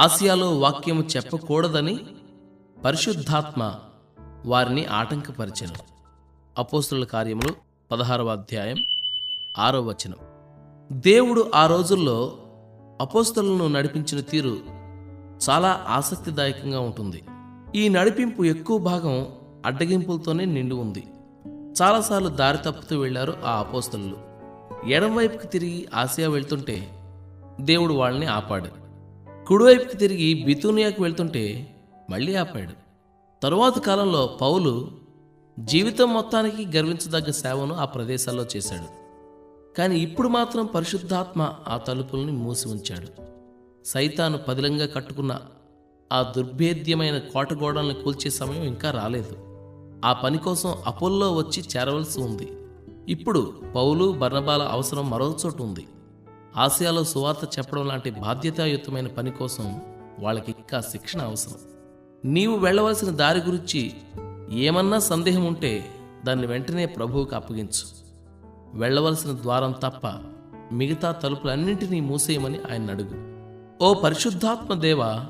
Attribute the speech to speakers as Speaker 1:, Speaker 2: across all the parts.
Speaker 1: ఆసియాలో వాక్యము చెప్పకూడదని పరిశుద్ధాత్మ వారిని ఆటంకపరిచెను. అపోస్తుల కార్యములు పదహారవ అధ్యాయం ఆరో వచనం. దేవుడు ఆ రోజుల్లో అపోస్తలను నడిపించిన తీరు చాలా ఆసక్తిదాయకంగా ఉంటుంది. ఈ నడిపింపు ఎక్కువ భాగం అడ్డగింపులతోనే నిండి ఉంది. చాలాసార్లు దారి తప్పుతూ వెళ్ళారు ఆ అపోస్తలు. ఎడంవైపుకి తిరిగి ఆసియా వెళ్తుంటే దేవుడు వాళ్ళని ఆపాడు. కుడివైపుకి తిరిగి బితూనియాకు వెళ్తుంటే మళ్ళీ ఆపాడు. తరువాత కాలంలో పౌలు జీవితం మొత్తానికి గర్వించదగ్గ సేవను ఆ ప్రదేశాల్లో చేశాడు. కానీ ఇప్పుడు మాత్రం పరిశుద్ధాత్మ ఆ తలుపుల్ని మూసి ఉంచాడు. సైతాను పదిలంగా కట్టుకున్న ఆ దుర్భేద్యమైన కోటగోడల్ని కూల్చే సమయం ఇంకా రాలేదు. ఆ పని కోసం అపోల్లో వచ్చి చేరవలసి ఉంది. ఇప్పుడు పౌలు బర్ణబాల అవసరం మరో చోటు ఉంది. ఆసియాలో సువార్త చెప్పడం లాంటి బాధ్యతాయుతమైన పని కోసం వాళ్ళకి ఇంకా శిక్షణ అవసరం. నీవు వెళ్ళవలసిన దారి గురించి ఏమన్నా సందేహం ఉంటే దాన్ని వెంటనే ప్రభువుకు అప్పగించు. వెళ్ళవలసిన ద్వారం తప్ప మిగతా తలుపులన్నింటినీ మూసేయమని ఆయన అడుగు. ఓ పరిశుద్ధాత్మ దేవ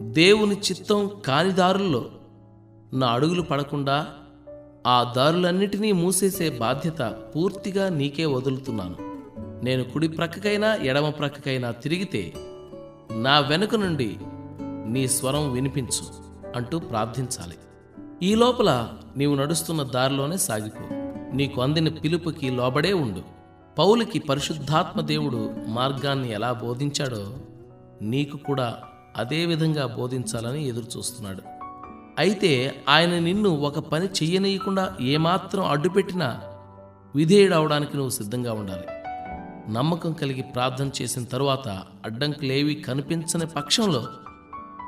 Speaker 1: దేవుని చిత్తం కాని దారుల్లో నా అడుగులు పడకుండా ఆ దారులన్నిటినీ మూసేసే బాధ్యత పూర్తిగా నీకే వదులుతున్నాను. నేను కుడి ప్రక్కకైనా ఎడమ ప్రక్కకైనా తిరిగితే నా వెనుక నుండి నీ స్వరం వినిపించు అంటూ ప్రార్థించాలి. ఈ లోపల నీవు నడుస్తున్న దారిలోనే సాగిపో. నీకు అందిన పిలుపుకి లోబడే ఉండు. పౌలికి పరిశుద్ధాత్మ దేవుడు మార్గాన్ని ఎలా బోధించాడో నీకు కూడా అదే విధంగా బోధించాలని ఎదురుచూస్తున్నాడు. అయితే ఆయన నిన్ను ఒక పని చెయ్యనీయకుండా ఏమాత్రం అడ్డుపెట్టినా విధేయుడవడానికి నువ్వు సిద్ధంగా ఉండాలి. నమ్మకం కలిగి ప్రార్థన చేసిన తరువాత అడ్డంకులేవి కనిపించని పక్షంలో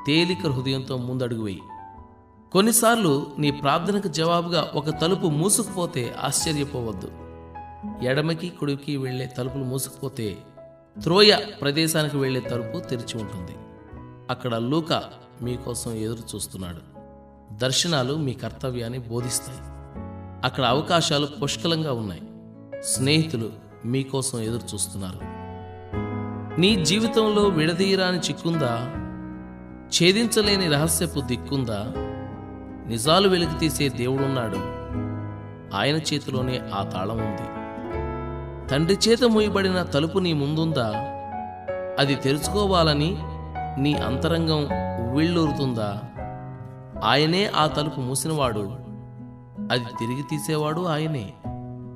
Speaker 1: తేలిక హృదయంతో ముందడుగు వేయి. కొన్నిసార్లు నీ ప్రార్థనకు జవాబుగా ఒక తలుపు మూసుకుపోతే ఆశ్చర్యపోవద్దు. ఎడమకి కుడికి వెళ్ళే తలుపులు మూసుకుపోతే త్రోయ ప్రదేశానికి వెళ్ళే తలుపు తెరిచి ఉంటుంది. అక్కడ లూక మీకోసం ఎదురు చూస్తున్నాడు. దర్శనాలు మీ కర్తవ్యాన్ని బోధిస్తాయి. అక్కడ అవకాశాలు పుష్కలంగా ఉన్నాయి. స్నేహితులు మీకోసం ఎదురు చూస్తున్నారు. నీ జీవితంలో విడదీయరాని చిక్కుందా? ఛేదించలేని రహస్యపు దిక్కుందా? నిజాలు వెలికి తీసే దేవుడున్నాడు. ఆయన చేతిలోనే ఆ తాళం ఉంది. తండ్రి చేత మూయబడిన తలుపు నీ ముందుందా? అది తెరుచుకోవాలని నీ అంతరంగం ఉవ్విళ్ళూరుతుందా? ఆయనే ఆ తలుపు మూసినవాడు. అది తిరిగి తీసేవాడు ఆయనే.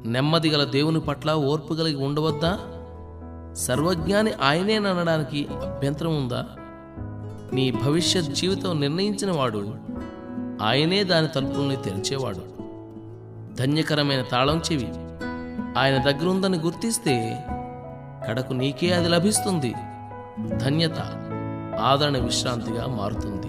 Speaker 1: నెమ్మది గల దేవుని పట్ల ఓర్పు కలిగి ఉండవద్దా? సర్వజ్ఞాని ఆయనేననడానికి అభ్యంతరం ఉందా? నీ భవిష్యత్ జీవితం నిర్ణయించిన వాడు ఆయనే దాని తలుపుల్ని తెరిచేవాడు. ధన్యకరమైన తాళం చెవి. ఆయన దగ్గరుందని గుర్తిస్తే కడకు నీకే అది లభిస్తుంది. ధన్యత ఆదరణ విశ్రాంతిగా మారుతుంది.